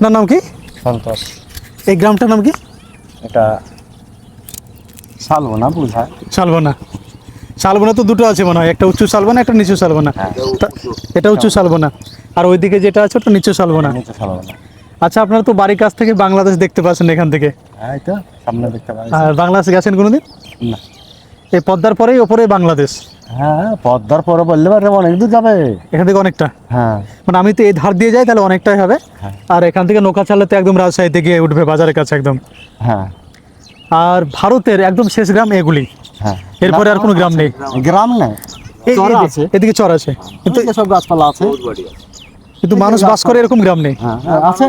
আপনার নাম কি? সন্তোষ। এই গ্রামটার নাম কি? এটা শালবো না বুঝায় শালবনা। শালবনা তো দুটো আছে মনে হয় একটা উঁচু শালবনা একটা নিচু শালবনা। এটা উঁচু শালবনা। আর ওইদিকে যেটা আছে ওটা নিচু শালবনা। নিচে আচ্ছা আপনারা তো বাড়ির কাছ থেকে বাংলাদেশ দেখতে পাচ্ছেন এখান থেকে। হ্যাঁ সামনে দেখতে পাচ্ছি। আর বাংলাদেশ গেছেন কোনোদিন? না। এই পদ্মার পরেই ওপরে বাংলাদেশ। হ্যাঁ পদ্মার পরে বললে পারে অনেক দূর যাবে। এখান থেকে অনেকটা? হ্যাঁ। মানে আমি তো এই ধার দিয়ে যাই তাহলে অনেকটাই হবে। হ্যাঁ। আর এখান থেকে নৌকা চাললে তো একদম রাজশাহীতে গিয়ে উঠবে বাজারের কাছে একদম। হ্যাঁ। আর ভারতের একদম শেষ গ্রাম এগুলি। হ্যাঁ। এরপরে আর কোনো গ্রাম নেই। গ্রাম নেই। চর এদিকে- আছে। এদিকে চর আছে। কিন্তু সব গাছপালা আছে। কিন্তু মানুষ বাস করে এরকম গ্রাম নেই। হ্যাঁ আছে।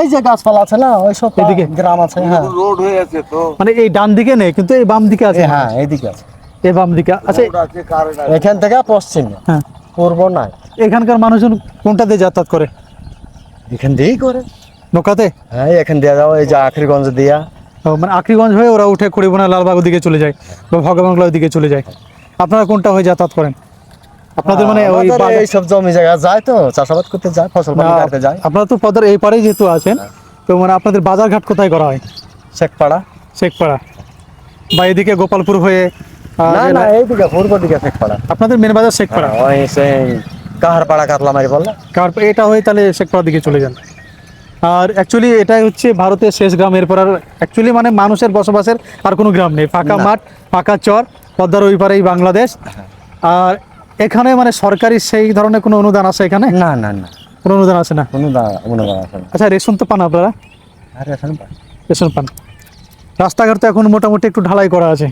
এই যে গাছপালা আছে না ওই সব এদিকে? গ্রাম আছে হ্যাঁ। রোড হয়ে আছে তো। মানে এই ডান দিকে নেই কিন্তু এই বাম দিকে আছে। হ্যাঁ এইদিকে আছে। এই বাম দিকে। আচ্ছা আছে এখান থেকে পশ্চিমে। হ্যাঁ। পূর্ব নাই। এখানকার মানুষজন কোনটা দিয়ে যাতায়াত করে? এখান দিয়েই করে। নৌকাতে? হ্যাঁ এখান দিয়ে যাও এই যে আখরিগঞ্জ দিয়া। ও, মানে আখরিগঞ্জ হয়ে ওরা উঠে করিবনা লালবাগ দিকে চলে যায় বা ভগবানগুলোর দিকে চলে যায়। আপনারা কোনটা হয়ে যাতায়াত করেন? আপনাদের মানে ওই এই সব জমি জায়গা যায় তো চাষাবাদ করতে যায় ফসল কাটতে যায়। আপনারা তো পদের এই পারেই যেহেতু আছেন তো মানে আপনাদের বাজার ঘাট কোথায় করা হয়? শেখপাড়া। শেখপাড়া। বা এদিকে গোপালপুর হয়ে না যে- না এইদিকে পূর্ব দিকে শেখপাড়া আপনাদের মেন বাজার শেখপাড়া হ্যাঁ, ওই সেই কাহারপাড়া কাতলামারি বললে কার এটা হয়ে তাহলে শেখপাড়ার দিকে চলে যান। আর অ্যাকচুয়ালি এটাই হচ্ছে ভারতের শেষ গ্রাম। এরপর আর অ্যাকচুয়ালি মানে মানুষের বসবাসের আর কোনো গ্রাম নেই। ফাঁকা মাঠ ফাঁকা চর পদ্মার ওই পারেই বাংলাদেশ। আর এখানে মানে সরকারি সেই ধরনের কোনো অনুদান আছে এখানে? না না না। কোনো অনুদান আছে না? কোনো অনুদান আছে আচ্ছা রেশন তো পান আপনারা? রেশন পান। রাস্তাঘাট তো এখন মোটামুটি একটু ঢালাই করা আছে।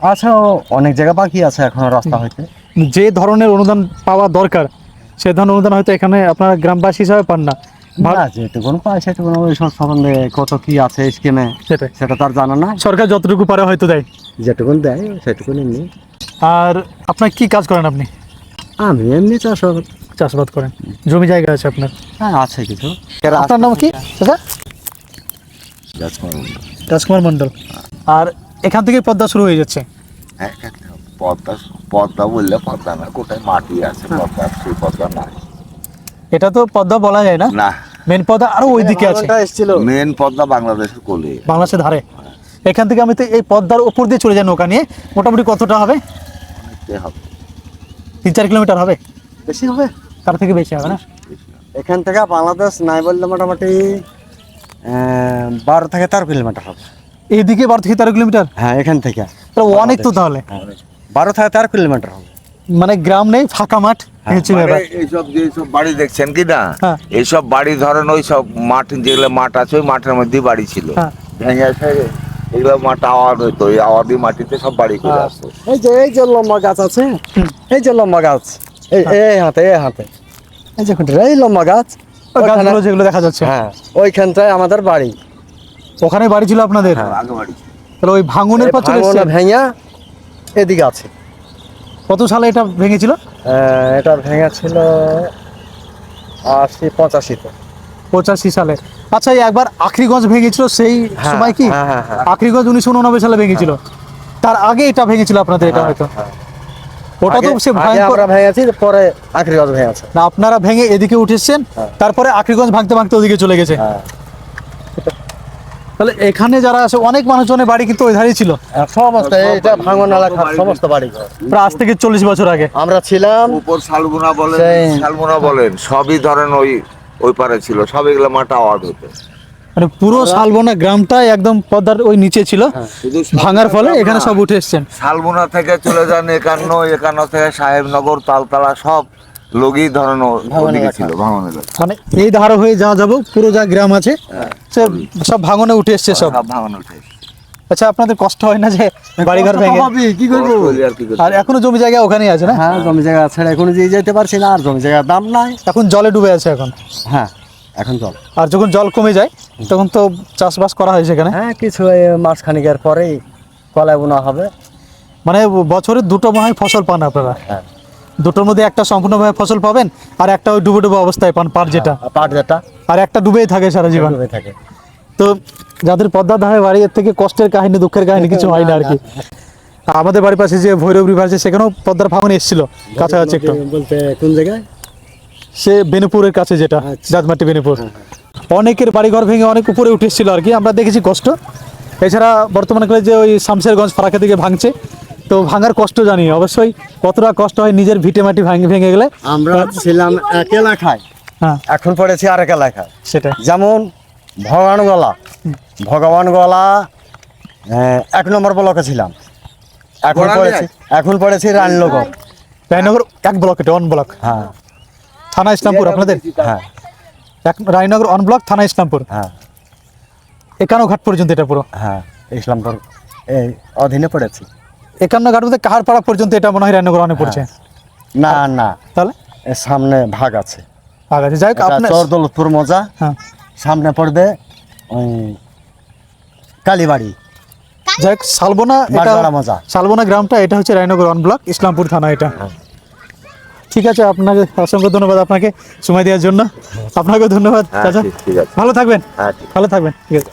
আচ্ছা অনেক জায়গা বাকি আছে এখনও রাস্তা হইতে। যে ধরনের অনুদান পাওয়া দরকার সে ধরনের অনুদান হয়তো এখানে আপনারা গ্রামবাসী হিসাবে পান না। কত কি আছে স্কিমে সেটা তার জানা না সরকার যতটুকু পারে হয়তো দেয়। যেটুকুন দেয় সেটুকুন এমনি আর আপনার কি কাজ করেন আপনি? আমি এমনি চাষাবাদ। চাষাবাদ করেন। জমি জায়গা আছে আপনার? হ্যাঁ আছে কিছু। আপনার নাম কি? দাদা? রাজকুমার মন্ডল আর এখান থেকে পদ্মা শুরু হয়ে যাচ্ছে। পদ্মা পদ্মা বললে পদ্মা না কোথায় মাটি আছে পদ্মা সেই পদ্মা না এটা তো পদ্মা বলা যায় না? না। মেন পদ্মা আরও ওই দিকে আছে। এসেছিল। মেন পদ্মা বাংলাদেশের কোলে। বাংলাদেশের ধারে। এখান থেকে আমি তো এই পদ্মার উপর দিয়ে চলে যাই নৌকা নিয়ে। মোটামুটি কতটা হবে? হবে। তিন চার কিলোমিটার হবে? বেশি হবে? তার থেকে বেশি হবে না? এখান থেকে বাংলাদেশ নাই বললে মোটামুটি বারো থেকে তেরো কিলোমিটার হবে। এইদিকে বারো থেকে তেরো কিলোমিটার? হ্যাঁ এখান থেকে। তাহলে অনেক তো তাহলে। বারো থেকে তেরো কিলোমিটার হবে। মানে গ্রাম নেই ফাঁকা মাঠ এই ব্যাপার মানে এইসব যে সব বাড়ি দেখছেন কি না? হ্যাঁ। এইসব বাড়ি ধরেন ওই সব মাঠ যেগুলো মাঠ আছে ওই মাঠের মধ্যেই বাড়ি ছিল। হ্যাঁ। এগুলো মাঠ আওয়াজ হইতো ওই আওয়াজি মাটিতে সব বাড়ি করে হ্যাঁ। আসতো। এই যে এই যে লম্বা গাছ আছে এই যে লম্বা গাছ এই এই হাতে এই হাতে। এই যে এই লম্বা গাছ গাছগুলো যেগুলো দেখা যাচ্ছে। হ্যাঁ ওইখানটায় আমাদের বাড়ি। ওখানে বাড়ি ছিল আপনাদের? আগে বাড়ি ছিল। তাহলে ওই ভাঙনের পর চলে এসেছেন? ভেঙা এদিকে আছে। কত সালে এটা ভেঙেছিল? আহ, এটা ভেঙা ছিল আশি পঁচাশিতে পঁচাশি সালে। আচ্ছা এই একবার আখরিগঞ্জ ভেঙেছিল সেই হ্যাঁ, সময় কি? হ্যাঁ, হ্যাঁ, হ্যাঁ। আখরিগঞ্জ উনিশশো উননব্বই সালে ভেঙেছিল। তার আগে এটা ভেঙেছিল আপনাদের এটা হয়তো। ওটা তো সে ভয়ঙ্কর ভেঙেছি পরে আখরি ভেঙেছে। না আপনারা ভেঙে এদিকে উঠেছেন হ্যাঁ। তারপরে আখরিগঞ্জ ভাঙতে ভাঙতে ওদিকে চলে গেছে। হ্যাঁ। তাহলে এখানে যারা আছে অনেক মানুষজনের বাড়ি কিন্তু ওই ধারেই ছিল। আর সমস্ত এইটা ভাঙন এলাকার সমস্ত বাড়ি। প্রায় আজ থেকে চল্লিশ বছর আগে। আমরা ছিলাম উপর শালবুনা বলেন সেই- শালবুনা বলেন সবই ধরেন ওই ওই পারে ছিল সব এগুলো মাঠ আওয়াজ হতো। মানে পুরো শালবনা গ্রামটা একদম পদ্মার ওই নিচে ছিল। শুধু ভাঙার ফলে এখানে সব উঠে এসছেন। শালবুনা থেকে চলে যান একান্ন একান্ন থেকে সাহেবনগর তালতলা সব লোকই ধরেন ওদিকে ছিল ভাঙন মানে এই ধার হয়ে যা যাব পুরো যা গ্রাম আছে সে সব ভাঙনে উঠে এসছে সব। ভাঙন উঠে আচ্ছা আপনাদের কষ্ট হয় না যে বাড়িঘর ভেঙে? কি করব? আর কি আর এখনও জমি জায়গা ওখানেই আছে না? হ্যাঁ জমি জায়গা ছেড়ে এখন দিয়ে যেতে পারছি না আর জমি জায়গার দাম নাই। এখন জলে ডুবে আছে এখন? হ্যাঁ এখন চল আর যখন জল কমে যায় তখন তো চাষবাস করা হয় সেখানে? হ্যাঁ কিছু মাস খানিকের পরেই কলাই বোনা হবে। মানে বছরে দুটো মনে ফসল পান আপনারা? হ্যাঁ। দুটোর মধ্যে একটা সম্পূর্ণভাবে ফসল পাবেন আর একটা ওই ডুবে ডুবে অবস্থায় পান পাট যেটা। আর পাট যেটা। আর একটা ডুবেই থাকে সারা জীবন। ডুবে থাকে। তো যাদের পদ্মার ধারে বাড়ি এর থেকে কষ্টের কাহিনী দুঃখের কাহিনী কিছু হয় না আর কি। আমাদের বাড়ির পাশে যে ভৈরব রিভার আছে সেখানেও পদ্মার ভাঙন এসেছিল কাছাকাছি একটু। বলতে কোন জায়গায়? সে বেনুপুরের কাছে যেটা আচ্ছা। জাতমাটি বেনুপুর। অনেকের বাড়িঘর ভেঙে অনেক উপরে উঠে এসেছিল আর কি আমরা দেখেছি কষ্ট। এছাড়া বর্তমানেকালে যে ওই শামশেরগঞ্জ ফারাকা দিকে ভাঙছে তো ভাঙার কষ্ট জানি অবশ্যই কতটা কষ্ট হয় নিজের ভিটে মাটি ভাঙে ভেঙে গেলে? আমরা ছিলাম এক এলাকায় হ্যাঁ। এখন পড়েছি আরেক এলাকায়। সেটাই। যেমন ভগবানগলা। ভগবানগলা আহ, এক নম্বর ব্লকে ছিলাম। এখন পড়েছি এখন পড়েছি রানীনগর রায়নগর এক ব্লক এটা অন ব্লক হ্যাঁ। থানা ইসলামপুর আপনাদের? হ্যাঁ। এক রায়নগর অন ব্লক থানা ইসলামপুর? হ্যাঁ। একান্ন ঘাট পর্যন্ত এটা পুরো। হ্যাঁ ইসলামপুর এই অধীনে পড়েছি। একান্ন ঘাট বলতে কাহারপাড়া পর্যন্ত এটা মনে হয় রায়নগর অনে পড়ছে? না না। তাহলে? সামনে ভাগ আছে। আগাছে যাই হোক আপনার মজা। হ্যাঁ। সামনে পড়বে ওই কালীবাড়ি। যাই হোক শালবোনা এটা মজা। শালবোনা গ্রামটা এটা হচ্ছে রায়নগর ওয়ান ব্লক ইসলামপুর থানা এটা। ঠিক আছে আপনাকে অসংখ্য ধন্যবাদ আপনাকে সময় দেওয়ার জন্য। আপনাকেও ধন্যবাদ হ্যাঁ, চাচা। ঠিক আছে। ভালো থাকবেন। হ্যাঁ ভালো থাকবেন। ঠিক আছে।